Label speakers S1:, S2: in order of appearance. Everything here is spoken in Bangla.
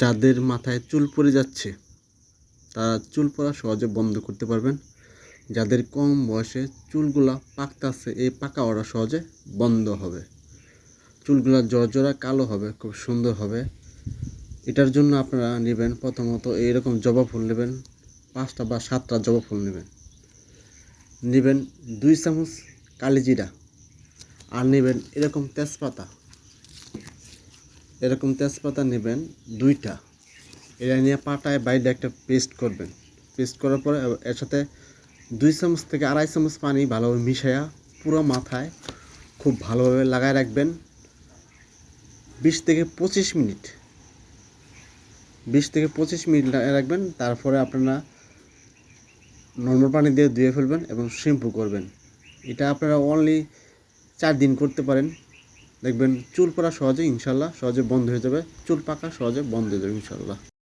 S1: যাদের মাথায় চুল পড়ে যাচ্ছে, তারা চুল পড়া সহজে বন্ধ করতে পারবেন। যাদের কম বয়সে চুলগুলা পাকতাছে এই পাকা ওরা সহজে বন্ধ হবে। চুলগুলা জর্জরা কালো হবে, খুব সুন্দর হবে। এটার জন্য আপনারা নেবেন প্রথমত এইরকম জবা ফুল নেবেন, পাঁচটা বা সাতটা জবা ফুল নেবেন। নেবেন দুই চামচ কালিজিরা, আর নেবেন এরকম তেজপাতা। এরকম তেজপাতা নেবেন দুইটা। এটা নিয়ে পাটায় বাইরে একটা পেস্ট করবেন। পেস্ট করার পরে এর সাথে দুই চামচ থেকে আড়াই চামচ পানি ভালোভাবে মিশাইয়া পুরো মাথায় খুব ভালোভাবে লাগায় রাখবেন। বিশ থেকে পঁচিশ মিনিট। বিশ থেকে পঁচিশ মিনিট রাখবেন। তারপরে আপনারা নর্মাল পানি দিয়ে ধুয়ে ফেলবেন এবং শ্যাম্পু করবেন। এটা আপনারা অনলি চার দিন করতে পারেন। দেখবেন চুল পড়া সহজে, ইনশাল্লাহ সহজে বন্ধ হয়ে যাবে। চুল পাকা সহজে বন্ধ হয়ে যাবে, ইনশাল্লাহ।